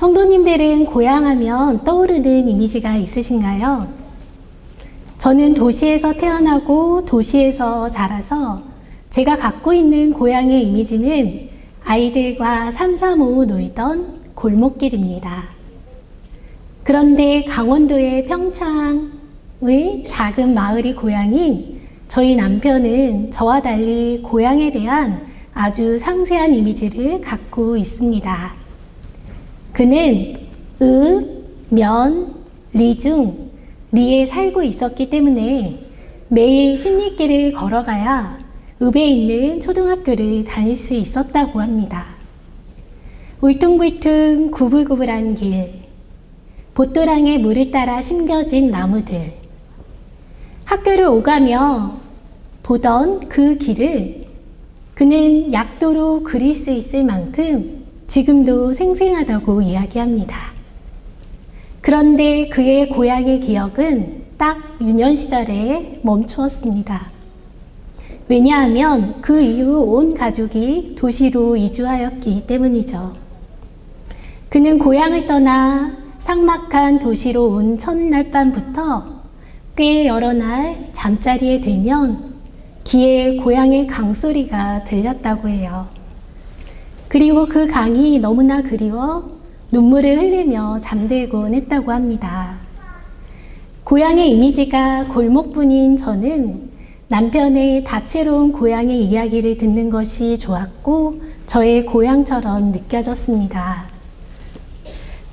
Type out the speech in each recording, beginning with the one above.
성도님들은 고향하면 떠오르는 이미지가 있으신가요? 저는 도시에서 태어나고 도시에서 자라서 제가 갖고 있는 고향의 이미지는 아이들과 삼삼오오 놀던 골목길입니다. 그런데 강원도의 평창의 작은 마을이 고향인 저희 남편은 저와 달리 고향에 대한 아주 상세한 이미지를 갖고 있습니다. 그는 읍, 면, 리 중 리에 살고 있었기 때문에 매일 십리길을 걸어가야 읍에 있는 초등학교를 다닐 수 있었다고 합니다. 울퉁불퉁 구불구불한 길, 보또랑의 물을 따라 심겨진 나무들, 학교를 오가며 보던 그 길을 그는 약도로 그릴 수 있을 만큼 지금도 생생하다고 이야기합니다. 그런데 그의 고향의 기억은 딱 유년 시절에 멈추었습니다. 왜냐하면 그 이후 온 가족이 도시로 이주하였기 때문이죠. 그는 고향을 떠나 삭막한 도시로 온 첫날 밤부터 꽤 여러 날 잠자리에 들면 귀에 고향의 강소리가 들렸다고 해요. 그리고 그 강이 너무나 그리워 눈물을 흘리며 잠들곤 했다고 합니다. 고향의 이미지가 골목뿐인 저는 남편의 다채로운 고향의 이야기를 듣는 것이 좋았고 저의 고향처럼 느껴졌습니다.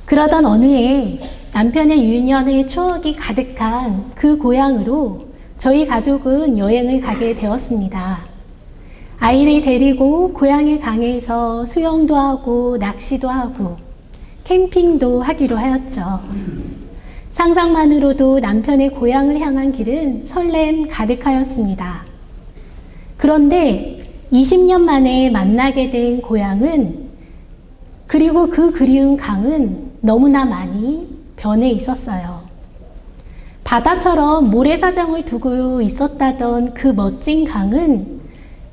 그러던 어느 해 남편의 유년의 추억이 가득한 그 고향으로 저희 가족은 여행을 가게 되었습니다. 아이를 데리고 고향의 강에서 수영도 하고 낚시도 하고 캠핑도 하기로 하였죠. 상상만으로도 남편의 고향을 향한 길은 설렘 가득하였습니다. 그런데 20년 만에 만나게 된 고향은 그리고 그 그리운 강은 너무나 많이 변해 있었어요. 바다처럼 모래사장을 두고 있었다던 그 멋진 강은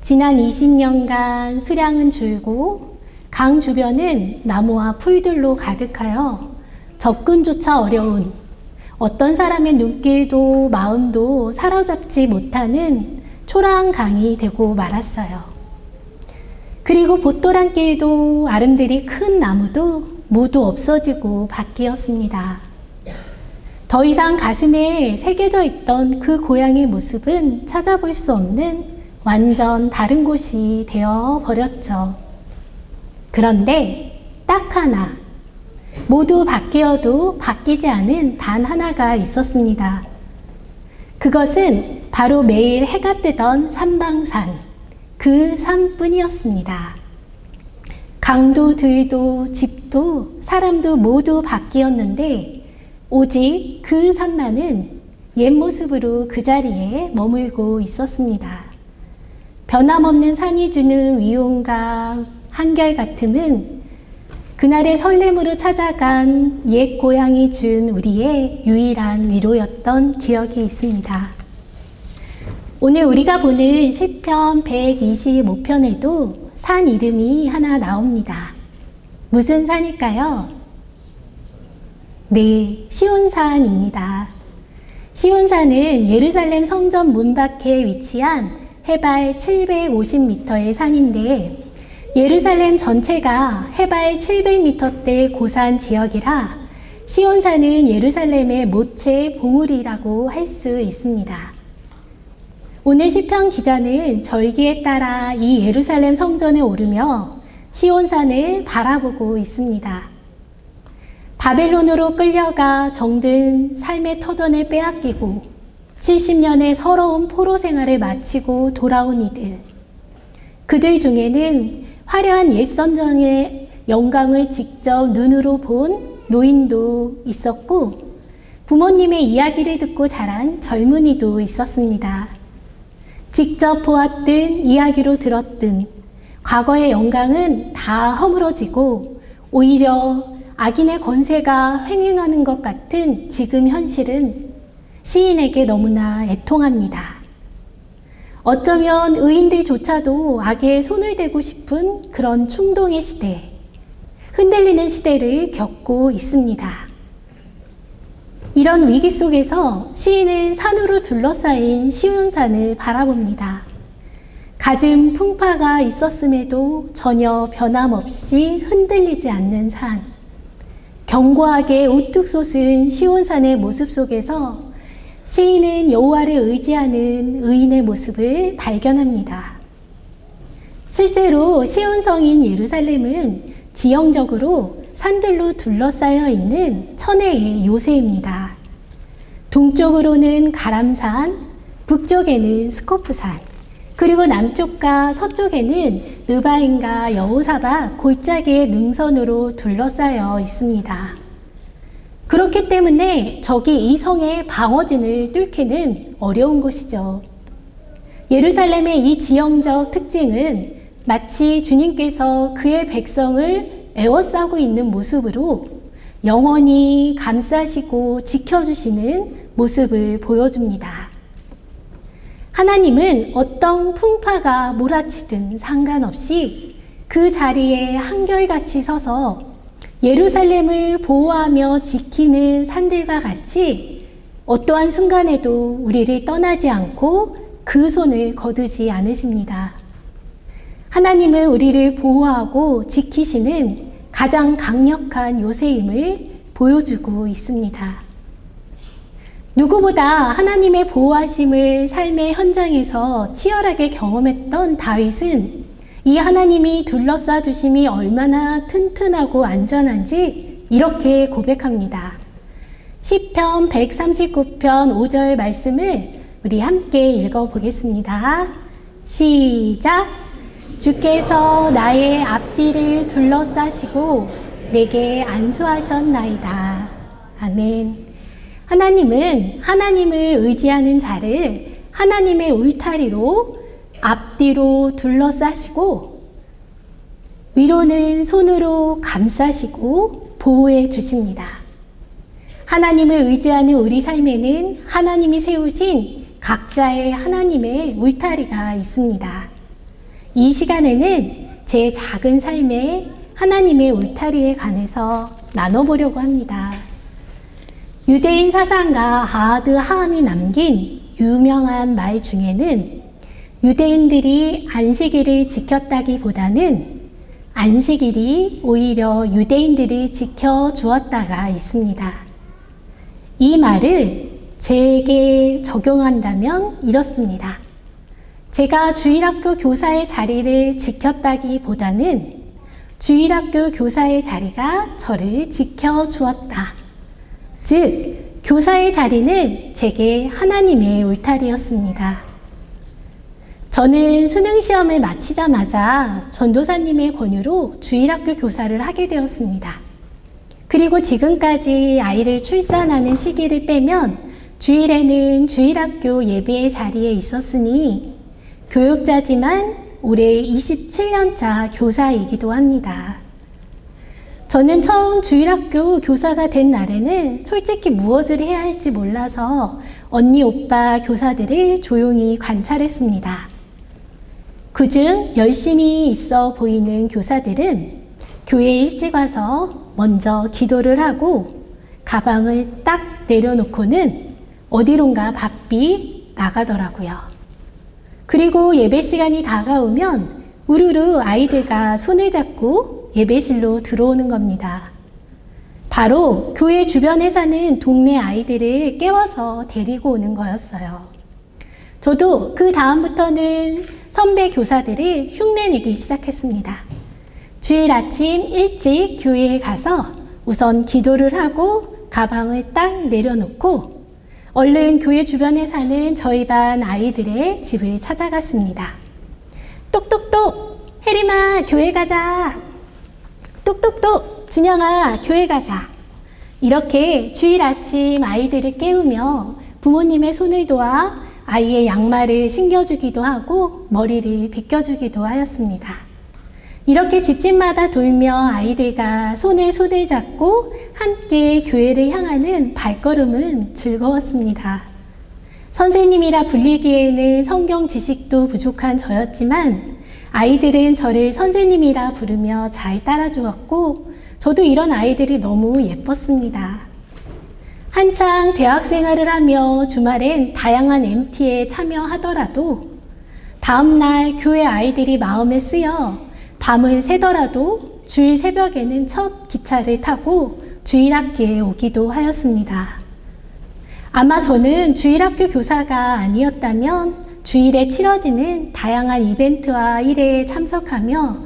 지난 20년간 수량은 줄고 강 주변은 나무와 풀들로 가득하여 접근조차 어려운 어떤 사람의 눈길도 마음도 사로잡지 못하는 초라한 강이 되고 말았어요. 그리고 보또랑길도 아름드리 큰 나무도 모두 없어지고 바뀌었습니다. 더 이상 가슴에 새겨져 있던 그 고향의 모습은 찾아볼 수 없는 완전 다른 곳이 되어 버렸죠. 그런데 딱 하나, 모두 바뀌어도 바뀌지 않은 단 하나가 있었습니다. 그것은 바로 매일 해가 뜨던 삼방산, 그 산뿐이었습니다. 강도 들도 집도 사람도 모두 바뀌었는데 오직 그 산만은 옛 모습으로 그 자리에 머물고 있었습니다. 변함없는 산이 주는 위온과 한결같음은 그날의 설렘으로 찾아간 옛 고향이 준 우리의 유일한 위로였던 기억이 있습니다. 오늘 우리가 보는 시편 125편에도 산 이름이 하나 나옵니다. 무슨 산일까요? 네, 시온산입니다. 시온산은 예루살렘 성전 문 밖에 위치한 해발 750m의 산인데 예루살렘 전체가 해발 700m대 고산 지역이라 시온산은 예루살렘의 모체 봉우리라고 할 수 있습니다. 오늘 시편 기자는 절기에 따라 이 예루살렘 성전에 오르며 시온산을 바라보고 있습니다. 바벨론으로 끌려가 정든 삶의 터전을 빼앗기고 70년의 서러운 포로 생활을 마치고 돌아온 이들. 그들 중에는 화려한 옛 선전의 영광을 직접 눈으로 본 노인도 있었고 부모님의 이야기를 듣고 자란 젊은이도 있었습니다. 직접 보았든 이야기로 들었든 과거의 영광은 다 허물어지고 오히려 악인의 권세가 횡행하는 것 같은 지금 현실은 시인에게 너무나 애통합니다. 어쩌면 의인들조차도 악에 손을 대고 싶은 그런 충동의 시대. 흔들리는 시대를 겪고 있습니다. 이런 위기 속에서 시인은 산으로 둘러싸인 시운산을 바라봅니다. 갖은 풍파가 있었음에도 전혀 변함없이 흔들리지 않는 산. 견고하게 우뚝 솟은 시온산의 모습 속에서 시인은 여호와를 의지하는 의인의 모습을 발견합니다. 실제로 시온성인 예루살렘은 지형적으로 산들로 둘러싸여 있는 천혜의 요새입니다. 동쪽으로는 가람산, 북쪽에는 스코프산, 그리고 남쪽과 서쪽에는 르바인과 여호사바 골짜기의 능선으로 둘러싸여 있습니다. 그렇기 때문에 적이 이 성의 방어진을 뚫기는 어려운 곳이죠. 예루살렘의 이 지형적 특징은 마치 주님께서 그의 백성을 애워싸고 있는 모습으로 영원히 감싸시고 지켜주시는 모습을 보여줍니다. 하나님은 어떤 풍파가 몰아치든 상관없이 그 자리에 한결같이 서서 예루살렘을 보호하며 지키는 산들과 같이 어떠한 순간에도 우리를 떠나지 않고 그 손을 거두지 않으십니다. 하나님은 우리를 보호하고 지키시는 가장 강력한 요새임을 보여주고 있습니다. 누구보다 하나님의 보호하심을 삶의 현장에서 치열하게 경험했던 다윗은 이 하나님이 둘러싸 주심이 얼마나 튼튼하고 안전한지 이렇게 고백합니다. 시편 139편 5절 말씀을 우리 함께 읽어 보겠습니다. 시작. 주께서 나의 앞뒤를 둘러싸시고 내게 안수하셨나이다. 아멘. 하나님은 하나님을 의지하는 자를 하나님의 울타리로 앞뒤로 둘러싸시고 위로는 손으로 감싸시고 보호해 주십니다. 하나님을 의지하는 우리 삶에는 하나님이 세우신 각자의 하나님의 울타리가 있습니다. 이 시간에는 제 작은 삶에 하나님의 울타리에 관해서 나눠보려고 합니다. 유대인 사상가 하드 하함이 남긴 유명한 말 중에는 유대인들이 안식일을 지켰다기보다는 안식일이 오히려 유대인들을 지켜주었다가 있습니다. 이 말을 제게 적용한다면 이렇습니다. 제가 주일학교 교사의 자리를 지켰다기보다는 주일학교 교사의 자리가 저를 지켜주었다. 즉, 교사의 자리는 제게 하나님의 울타리였습니다. 저는 수능 시험을 마치자마자 전도사님의 권유로 주일학교 교사를 하게 되었습니다. 그리고 지금까지 아이를 출산하는 시기를 빼면 주일에는 주일학교 예배의 자리에 있었으니 교육자지만 올해 27년차 교사이기도 합니다. 저는 처음 주일학교 교사가 된 날에는 솔직히 무엇을 해야 할지 몰라서 언니, 오빠 교사들을 조용히 관찰했습니다. 그중 열심히 있어 보이는 교사들은 교회 일찍 와서 먼저 기도를 하고 가방을 딱 내려놓고는 어디론가 바삐 나가더라고요. 그리고 예배 시간이 다가오면 우르르 아이들과 손을 잡고 예배실로 들어오는 겁니다. 바로 교회 주변에 사는 동네 아이들을 깨워서 데리고 오는 거였어요. 저도 그 다음부터는 선배 교사들이 흉내내기 시작했습니다. 주일 아침 일찍 교회에 가서 우선 기도를 하고 가방을 딱 내려놓고 얼른 교회 주변에 사는 저희 반 아이들의 집을 찾아갔습니다. 똑똑똑! 혜림아, 교회 가자! 똑똑똑! 준영아, 교회 가자! 이렇게 주일 아침 아이들을 깨우며 부모님의 손을 도와 아이의 양말을 신겨주기도 하고 머리를 빗겨주기도 하였습니다. 이렇게 집집마다 돌며 아이들과 손에 손을 잡고 함께 교회를 향하는 발걸음은 즐거웠습니다. 선생님이라 불리기에는 성경 지식도 부족한 저였지만 아이들은 저를 선생님이라 부르며 잘 따라주었고 저도 이런 아이들이 너무 예뻤습니다. 한창 대학 생활을 하며 주말엔 다양한 MT에 참여하더라도 다음날 교회 아이들이 마음에 쓰여 밤을 새더라도 주일 새벽에는 첫 기차를 타고 주일학교에 오기도 하였습니다. 아마 저는 주일학교 교사가 아니었다면 주일에 치러지는 다양한 이벤트와 일에 참석하며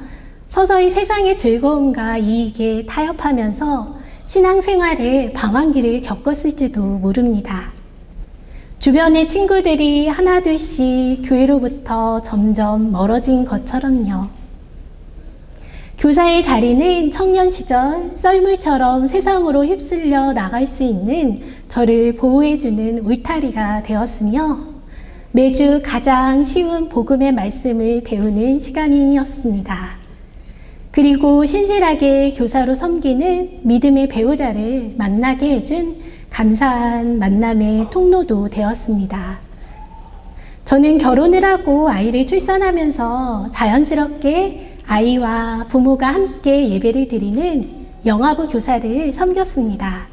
서서히 세상의 즐거움과 이익에 타협하면서 신앙생활의 방황기를 겪었을지도 모릅니다. 주변의 친구들이 하나둘씩 교회로부터 점점 멀어진 것처럼요. 교사의 자리는 청년 시절 썰물처럼 세상으로 휩쓸려 나갈 수 있는 저를 보호해주는 울타리가 되었으며 매주 가장 쉬운 복음의 말씀을 배우는 시간이었습니다. 그리고 신실하게 교사로 섬기는 믿음의 배우자를 만나게 해준 감사한 만남의 통로도 되었습니다. 저는 결혼을 하고 아이를 출산하면서 자연스럽게 아이와 부모가 함께 예배를 드리는 영아부 교사를 섬겼습니다.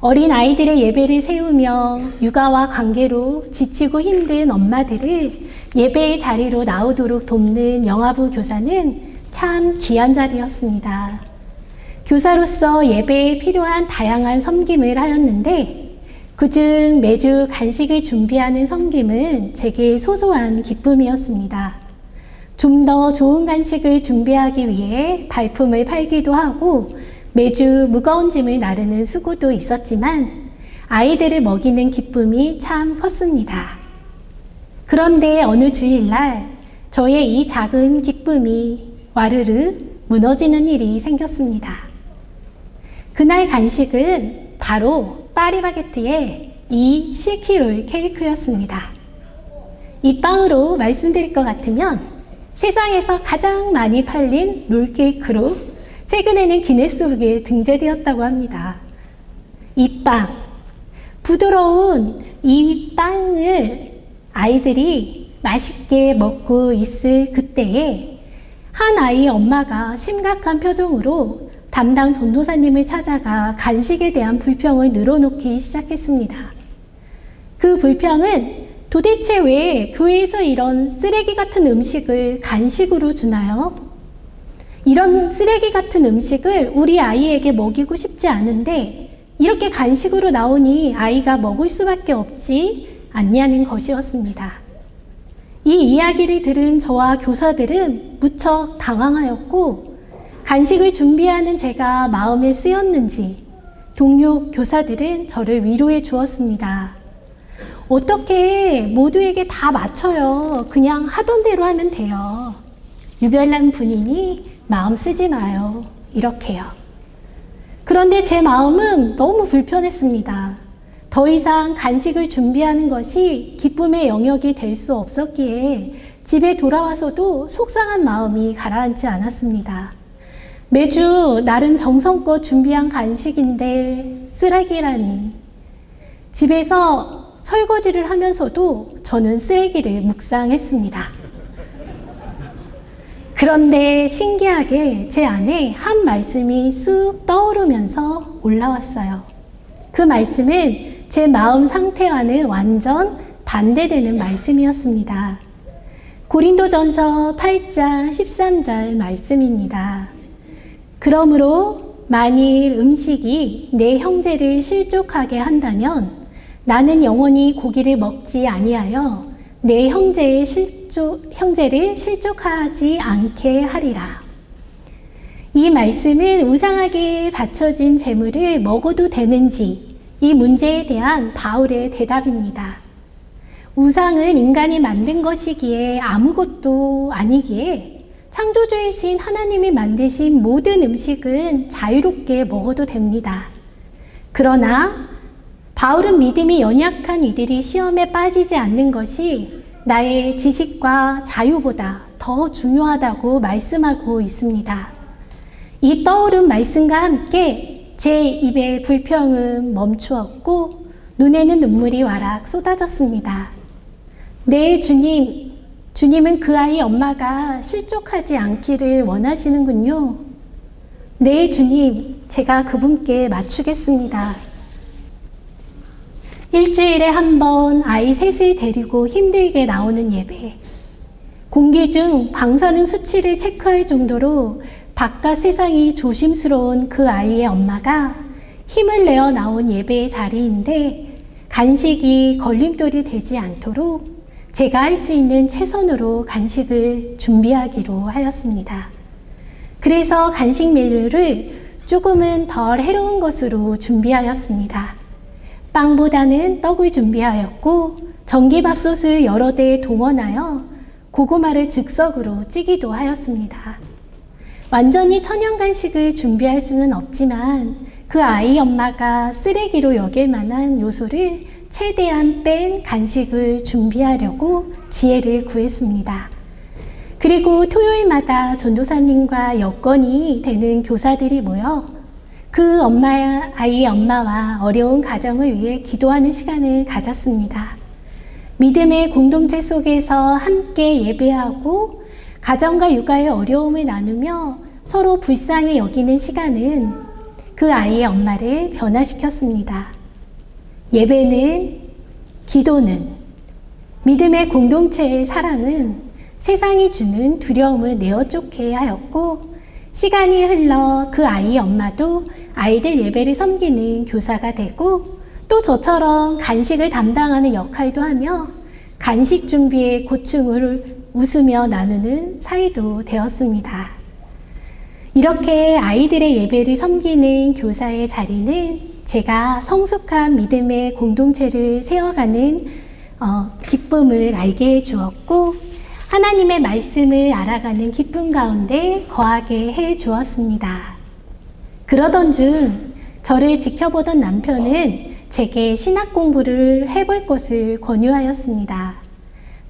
어린 아이들의 예배를 세우며 육아와 관계로 지치고 힘든 엄마들을 예배의 자리로 나오도록 돕는 영아부 교사는 참 귀한 자리였습니다. 교사로서 예배에 필요한 다양한 섬김을 하였는데 그중 매주 간식을 준비하는 섬김은 제게 소소한 기쁨이었습니다. 좀 더 좋은 간식을 준비하기 위해 발품을 팔기도 하고 매주 무거운 짐을 나르는 수고도 있었지만 아이들을 먹이는 기쁨이 참 컸습니다. 그런데 어느 주일날 저의 이 작은 기쁨이 와르르 무너지는 일이 생겼습니다. 그날 간식은 바로 파리바게트의 이 실키롤 케이크였습니다. 이 빵으로 말씀드릴 것 같으면 세상에서 가장 많이 팔린 롤 케이크로 최근에는 기네스북에 등재되었다고 합니다. 이 빵, 부드러운 이 빵을 아이들이 맛있게 먹고 있을 그때에 한 아이의 엄마가 심각한 표정으로 담당 전도사님을 찾아가 간식에 대한 불평을 늘어놓기 시작했습니다. 그 불평은 도대체 왜 교회에서 이런 쓰레기 같은 음식을 간식으로 주나요? 이런 쓰레기 같은 음식을 우리 아이에게 먹이고 싶지 않은데 이렇게 간식으로 나오니 아이가 먹을 수밖에 없지 않냐는 것이었습니다. 이 이야기를 들은 저와 교사들은 무척 당황하였고 간식을 준비하는 제가 마음에 쓰였는지 동료 교사들은 저를 위로해 주었습니다. 어떻게 모두에게 다 맞춰요. 그냥 하던 대로 하면 돼요. 유별난 분이니 마음 쓰지 마요. 이렇게요. 그런데 제 마음은 너무 불편했습니다. 더 이상 간식을 준비하는 것이 기쁨의 영역이 될 수 없었기에 집에 돌아와서도 속상한 마음이 가라앉지 않았습니다. 매주 나름 정성껏 준비한 간식인데 쓰레기라니. 집에서 설거지를 하면서도 저는 쓰레기를 묵상했습니다. 그런데 신기하게 제 안에 한 말씀이 쑥 떠오르면서 올라왔어요. 그 말씀은 제 마음 상태와는 완전 반대되는 말씀이었습니다. 고린도전서 8장 13절 말씀입니다. 그러므로 만일 음식이 내 형제를 실족하게 한다면 나는 영원히 고기를 먹지 아니하여 내 형제의 실족, 형제를 실족하지 않게 하리라. 이 말씀은 우상하게 바쳐진 재물을 먹어도 되는지 이 문제에 대한 바울의 대답입니다. 우상은 인간이 만든 것이기에 아무것도 아니기에 창조주이신 하나님이 만드신 모든 음식은 자유롭게 먹어도 됩니다. 그러나 바울은 믿음이 연약한 이들이 시험에 빠지지 않는 것이 나의 지식과 자유보다 더 중요하다고 말씀하고 있습니다. 이 떠오른 말씀과 함께 제 입의 불평은 멈추었고 눈에는 눈물이 와락 쏟아졌습니다. 네, 주님. 주님은 그 아이 엄마가 실족하지 않기를 원하시는군요. 네, 주님, 제가 그분께 맞추겠습니다. 일주일에 한 번 아이 셋을 데리고 힘들게 나오는 예배. 공기 중 방사능 수치를 체크할 정도로 바깥 세상이 조심스러운 그 아이의 엄마가 힘을 내어 나온 예배의 자리인데 간식이 걸림돌이 되지 않도록 제가 할 수 있는 최선으로 간식을 준비하기로 하였습니다. 그래서 간식 메뉴를 조금은 덜 해로운 것으로 준비하였습니다. 빵보다는 떡을 준비하였고 전기밥솥을 여러 대 동원하여 고구마를 즉석으로 찌기도 하였습니다. 완전히 천연 간식을 준비할 수는 없지만 그 아이 엄마가 쓰레기로 여길 만한 요소를 최대한 뺀 간식을 준비하려고 지혜를 구했습니다. 그리고 토요일마다 전도사님과 여건이 되는 교사들이 모여 그 엄마, 아이의 엄마와 어려운 가정을 위해 기도하는 시간을 가졌습니다. 믿음의 공동체 속에서 함께 예배하고 가정과 육아의 어려움을 나누며 서로 불쌍히 여기는 시간은 그 아이의 엄마를 변화시켰습니다. 예배는, 기도는, 믿음의 공동체의 사랑은 세상이 주는 두려움을 내어 쫓게 하였고, 시간이 흘러 그 아이의 엄마도 아이들 예배를 섬기는 교사가 되고, 또 저처럼 간식을 담당하는 역할도 하며, 간식 준비의 고충을 웃으며 나누는 사이도 되었습니다. 이렇게 아이들의 예배를 섬기는 교사의 자리는 제가 성숙한 믿음의 공동체를 세워가는 어, 기쁨을 알게 해 주었고 하나님의 말씀을 알아가는 기쁨 가운데 거하게 해 주었습니다. 그러던 중 저를 지켜보던 남편은 제게 신학 공부를 해볼 것을 권유하였습니다.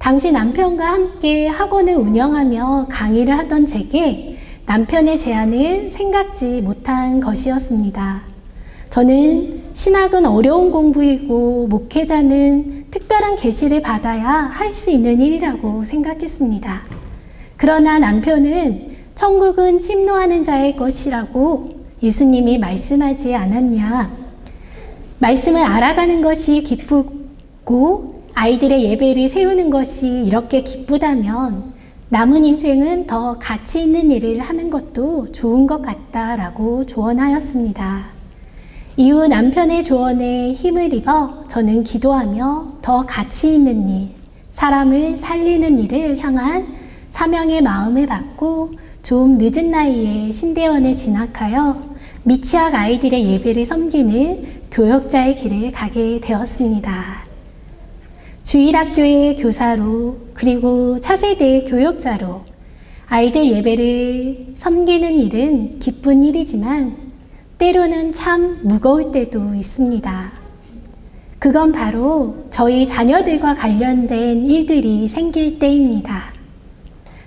당시 남편과 함께 학원을 운영하며 강의를 하던 제게 남편의 제안을 생각지 못한 것이었습니다. 저는 신학은 어려운 공부이고 목회자는 특별한 계시를 받아야 할 수 있는 일이라고 생각했습니다. 그러나 남편은 천국은 침노하는 자의 것이라고 예수님이 말씀하지 않았냐. 말씀을 알아가는 것이 기쁘고 아이들의 예배를 세우는 것이 이렇게 기쁘다면 남은 인생은 더 가치 있는 일을 하는 것도 좋은 것 같다라고 조언하였습니다. 이후 남편의 조언에 힘을 입어 저는 기도하며 더 가치 있는 일, 사람을 살리는 일을 향한 사명의 마음을 받고 좀 늦은 나이에 신대원에 진학하여 미취학 아이들의 예배를 섬기는 교역자의 길을 가게 되었습니다. 주일학교의 교사로 그리고 차세대 교역자로 아이들 예배를 섬기는 일은 기쁜 일이지만 때로는 참 무거울 때도 있습니다. 그건 바로 저희 자녀들과 관련된 일들이 생길 때입니다.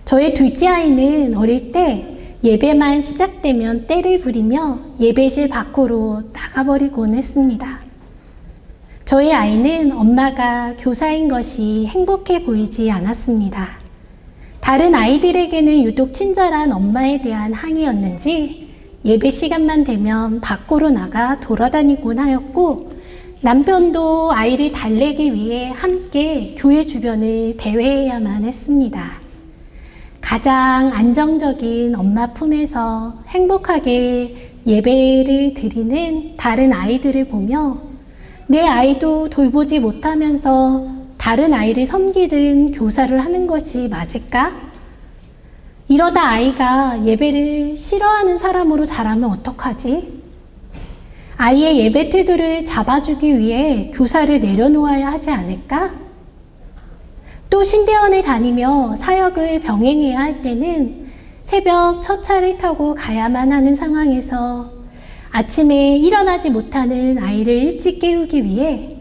저희 둘째 아이는 어릴 때 예배만 시작되면 때를 부리며 예배실 밖으로 나가버리곤 했습니다. 저희 아이는 엄마가 교사인 것이 행복해 보이지 않았습니다. 다른 아이들에게는 유독 친절한 엄마에 대한 항의였는지 예배 시간만 되면 밖으로 나가 돌아다니곤 하였고 남편도 아이를 달래기 위해 함께 교회 주변을 배회해야만 했습니다. 가장 안정적인 엄마 품에서 행복하게 예배를 드리는 다른 아이들을 보며 내 아이도 돌보지 못하면서 다른 아이를 섬기는 교사를 하는 것이 맞을까? 이러다 아이가 예배를 싫어하는 사람으로 자라면 어떡하지? 아이의 예배 태도를 잡아주기 위해 교사를 내려놓아야 하지 않을까? 또 신대원을 다니며 사역을 병행해야 할 때는 새벽 첫 차를 타고 가야만 하는 상황에서 아침에 일어나지 못하는 아이를 일찍 깨우기 위해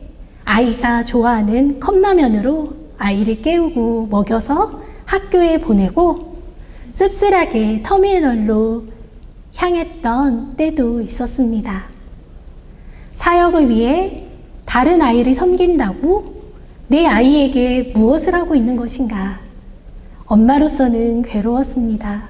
아이가 좋아하는 컵라면으로 아이를 깨우고 먹여서 학교에 보내고 씁쓸하게 터미널로 향했던 때도 있었습니다. 사역을 위해 다른 아이를 섬긴다고 내 아이에게 무엇을 하고 있는 것인가? 엄마로서는 괴로웠습니다.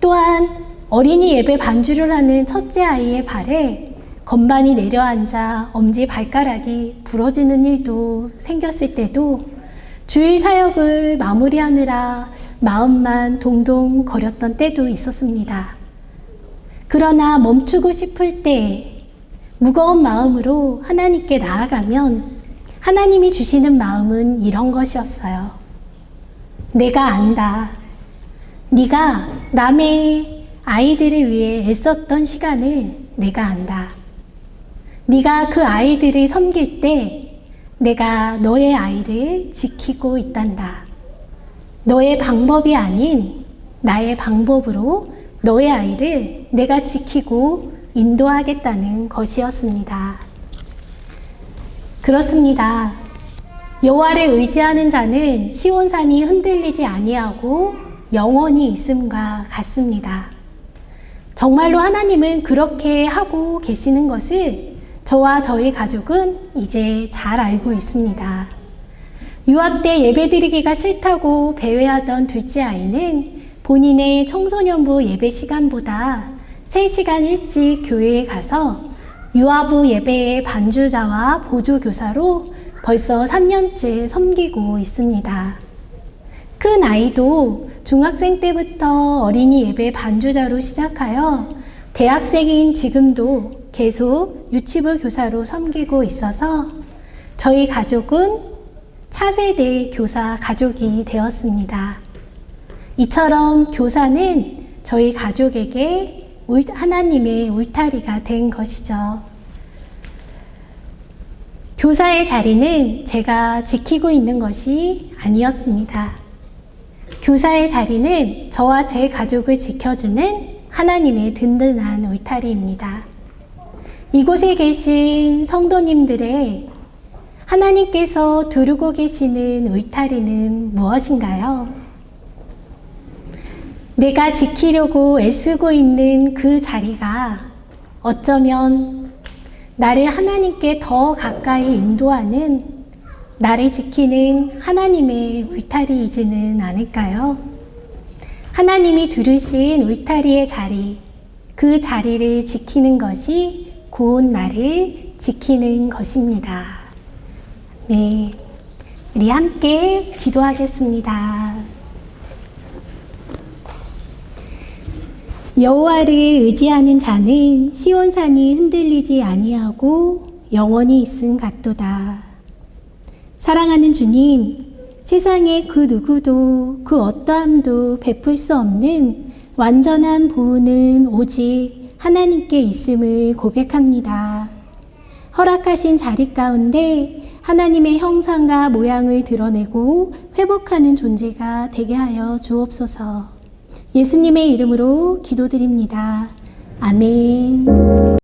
또한 어린이 예배 반주를 하는 첫째 아이의 발에 건반이 내려앉아 엄지 발가락이 부러지는 일도 생겼을 때도 주일 사역을 마무리하느라 마음만 동동 거렸던 때도 있었습니다. 그러나 멈추고 싶을 때 무거운 마음으로 하나님께 나아가면 하나님이 주시는 마음은 이런 것이었어요. 내가 안다. 네가 남의 아이들을 위해 애썼던 시간을 내가 안다. 네가 그 아이들을 섬길 때 내가 너의 아이를 지키고 있단다. 너의 방법이 아닌 나의 방법으로 너의 아이를 내가 지키고 인도하겠다는 것이었습니다. 그렇습니다. 여호와를 의지하는 자는 시온산이 흔들리지 아니하고 영원히 있음과 같습니다. 정말로 하나님은 그렇게 하고 계시는 것을 저와 저희 가족은 이제 잘 알고 있습니다. 유아 때 예배드리기가 싫다고 배회하던 둘째 아이는 본인의 청소년부 예배 시간보다 3시간 일찍 교회에 가서 유아부 예배의 반주자와 보조교사로 벌써 3년째 섬기고 있습니다. 큰 아이도 중학생 때부터 어린이 예배 반주자로 시작하여 대학생인 지금도 계속 유치부 교사로 섬기고 있어서 저희 가족은 차세대 교사 가족이 되었습니다. 이처럼 교사는 저희 가족에게 하나님의 울타리가 된 것이죠. 교사의 자리는 제가 지키고 있는 것이 아니었습니다. 교사의 자리는 저와 제 가족을 지켜주는 하나님의 든든한 울타리입니다. 이곳에 계신 성도님들의 하나님께서 두르고 계시는 울타리는 무엇인가요? 내가 지키려고 애쓰고 있는 그 자리가 어쩌면 나를 하나님께 더 가까이 인도하는 나를 지키는 하나님의 울타리이지는 않을까요? 하나님이 두르신 울타리의 자리, 그 자리를 지키는 것이 곧 나를 지키는 것입니다. 네. 우리 함께 기도하겠습니다. 여호와를 의지하는 자는 시온산이 흔들리지 아니하고 영원히 있음 같도다. 사랑하는 주님, 세상에 그 누구도 그 어떠함도 베풀 수 없는 완전한 보호는 오직 하나님께 있음을 고백합니다. 허락하신 자리 가운데 하나님의 형상과 모양을 드러내고 회복하는 존재가 되게 하여 주옵소서. 예수님의 이름으로 기도드립니다. 아멘.